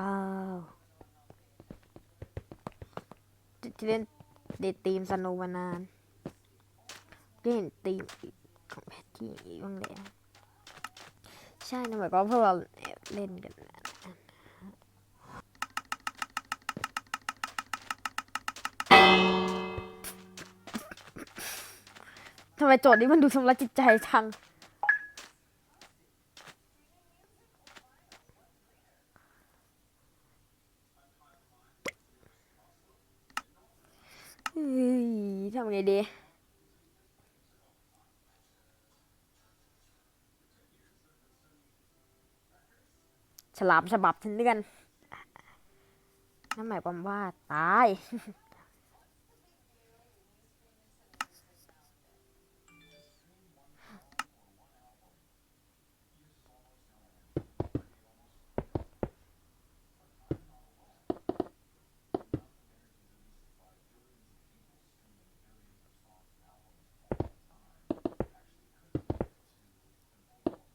ว้าวที่เล่นเดททีมสนุกมานานได้เห็นทีมของแพทที่บ้างเลยใช่นะหมายความว่าพวกเราเล่นกันนะทำไมโจทย์นี้มันดูทำร้ายจิตใจจัง เฮ้ย ทำไงดี ฉลามฉบับฉันเลื่อนนั่นหมายความว่า ตาย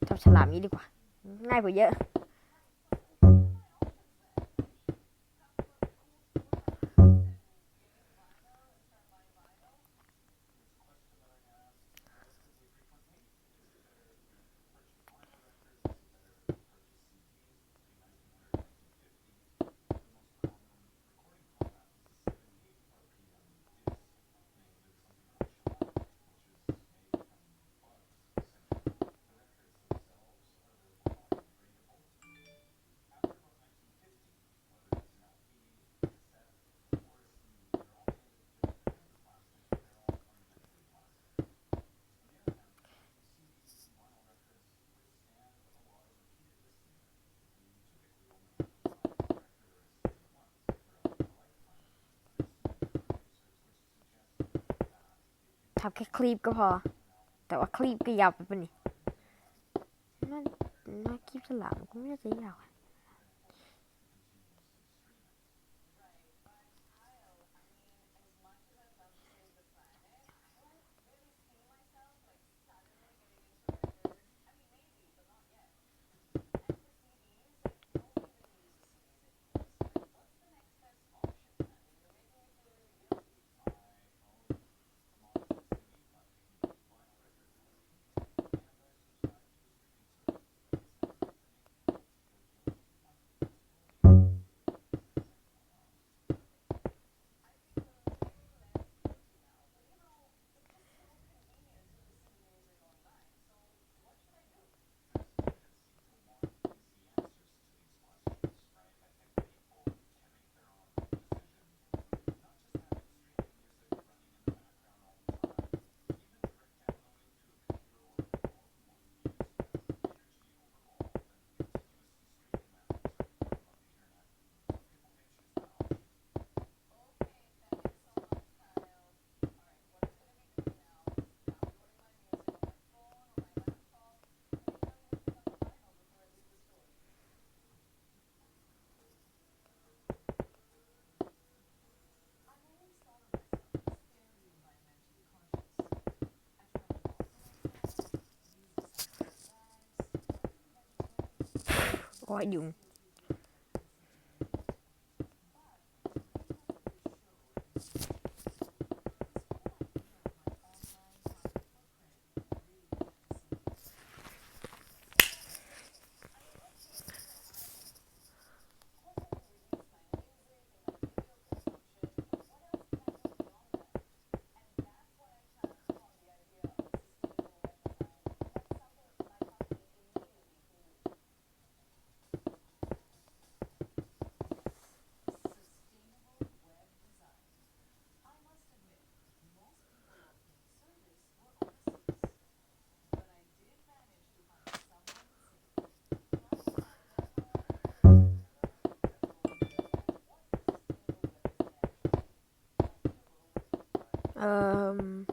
จับฉลามนี้ดีกว่า ง่ายกว่าเยอะำแค่คลิปก็พอ แต่ว่าคลิปก็ยาวไปปะนี่น่าคลิปสลับก็ไม่น่าจะยาวอะ โอ้ Um,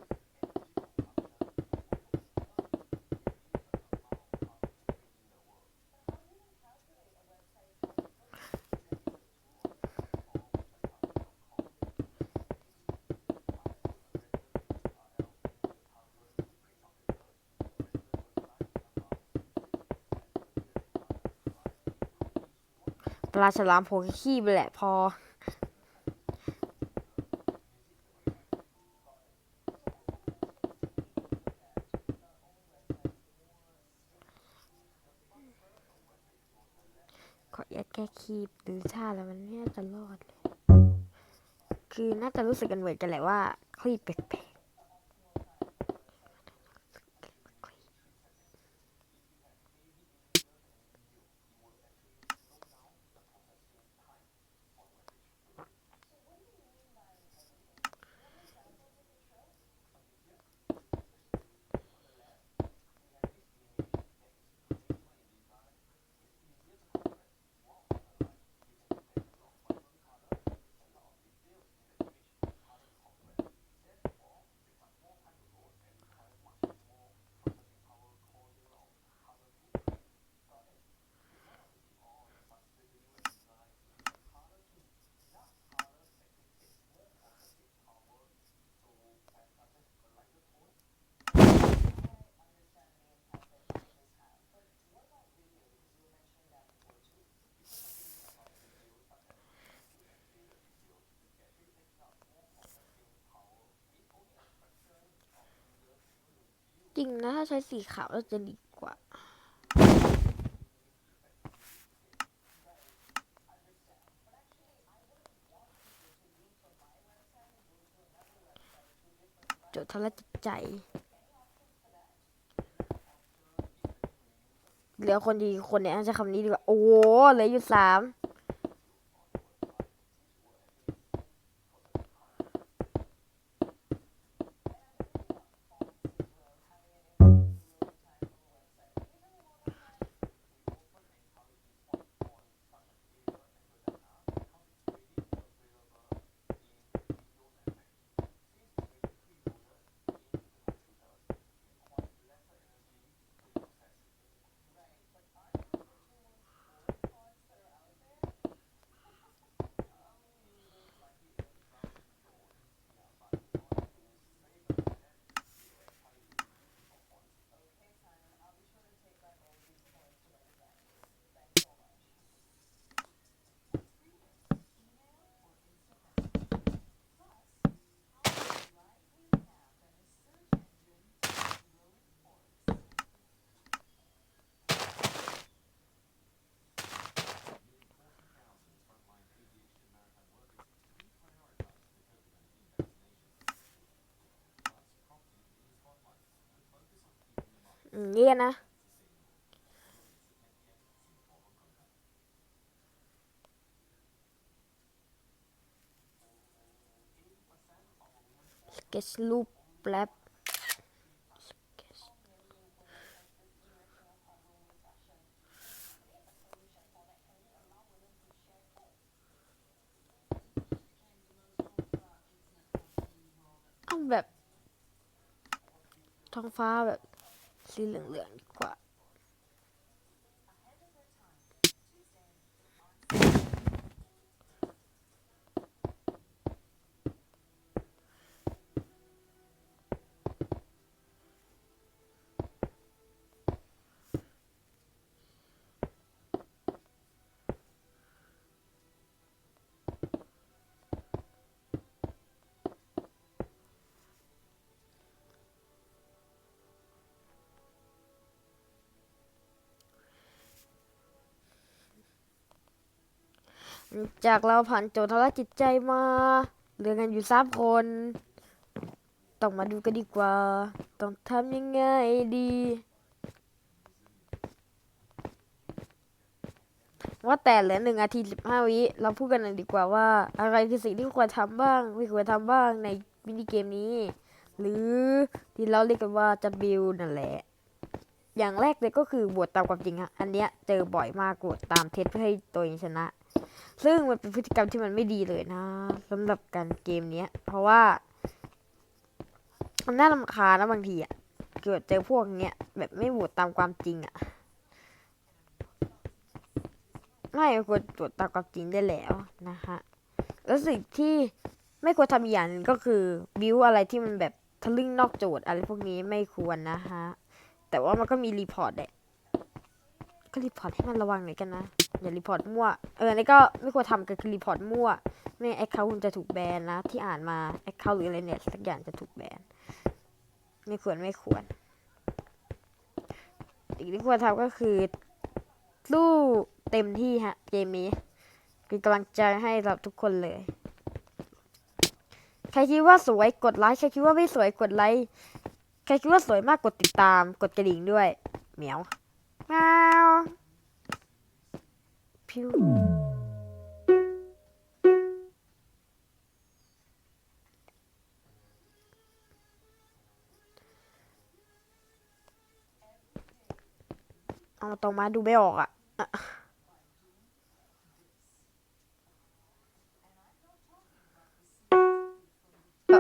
ปลาฉลามโผมขี้ไปแหละพอ แค่คีบหรือชาแล้วมันไม่น่าจะรอดเลย คือน่าจะรู้สึกกันเหมือนกันแหละว่าคลีบแปลก ริงนะ ถ้าใช้สีขาวจะดีกว่า จดทละจิตใจ เหลือคนดีคนเนี่ยใช้คำนี้ดีกว่า โอ้เหลืออยู่สาม เนี่ยนะสเก็ตรูปแป๊บเอาแบบท้องฟ้าแบบ สีเหลืองๆดีกว่า จากเราผ่านโจทย์ทางจิตใจมาเหลือกันอยู่สามคน ต้องมาดูกันดีกว่า ต้องทำยังไงดี ว่าแต่เหลือหนึ่งนาทีสิบห้าวิ เราพูดกันหน่อยดีกว่าว่า อะไรคือสิ่งที่ควรทำบ้าง ไม่ควรทำบ้างในมินิเกมนี้ หรือที่เราเรียกกันว่าจะบิลนั่นแหละ อย่างแรกเลยก็คือโหวตตามความจริงอะอันเนี้ยเจอบ่อยมากโหวตตามเท็จเพื่อให้ตัวเองชนะ ซึ่งมันเป็นพฤติกรรมที่มันไม่ดีเลยนะสำหรับการเกมเนี้ย เพราะว่ามันน่ารำคาญนะบางทีอะเกิดเจอพวกเนี้ยแบบไม่โหวตตามความจริงอะไม่ควรตรวจตามความจริงได้แล้วนะฮะแล้วสิ่งที่ไม่ควรทำอย่างนึงก็คือบิวอะไรที่มันแบบทะลึ่งนอกโจทย์อะไรพวกนี้ไม่ควรนะฮะแต่ว่ามันก็มีรีพอร์ตแหละ ก็รีพอร์ตให้มันระวังหน่อยกันนะ อย่ารีพอร์ตมั่ว เออนี่ก็ไม่ควรทำกันคือรีพอร์ตมั่ว ไม่แอคเคาท์คุณจะถูกแบนนะ ที่อ่านมาแอคเคาท์หรืออะไรเนี่ยสักอย่างจะถูกแบน ไม่ควรไม่ควรสิ่งที่ควรทำก็คือสู้เต็มที่ฮะ เกมนี้เป็นกำลังใจให้สำหรับทุกคนเลย ใครคิดว่าสวยกดไลค์ ใครคิดว่าไม่สวยกดไลค์ ใครคิดว่าสวยมากกดติดตาม กดกระดิ่งด้วย เหมียว แมวพิวเอาตรงมาดูไม่ออกอะอะเอ่อ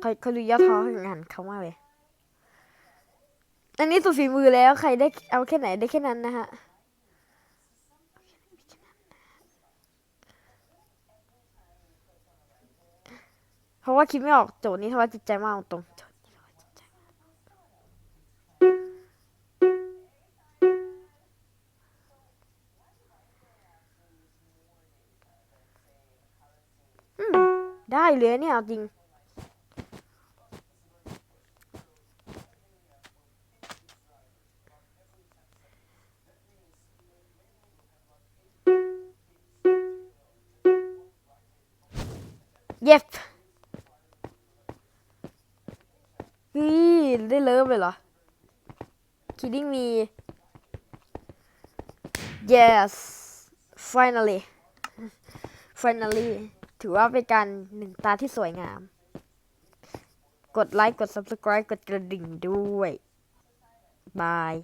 ใครใครรู้ยอดท้อของงานเขามาเลย อันนี้สุดฝีมือแล้วใครได้เอาแค่ไหนได้แค่นั้นนะฮะเพราะว่าคิดไม่ออกโจทย์นี้ทว่าจิตใจมากตรงโจทย์นี้ทว่าจิตใจมากอืมได้เลยเนี่ยจริง เย็บนี่ได้เลิฟเลยเหรอ kidding me yes finally finally ถือว่าเป็นการหนึ่งตาที่สวยงาม กดไลค์ กด subscribe กดกระดิ่งด้วย บาย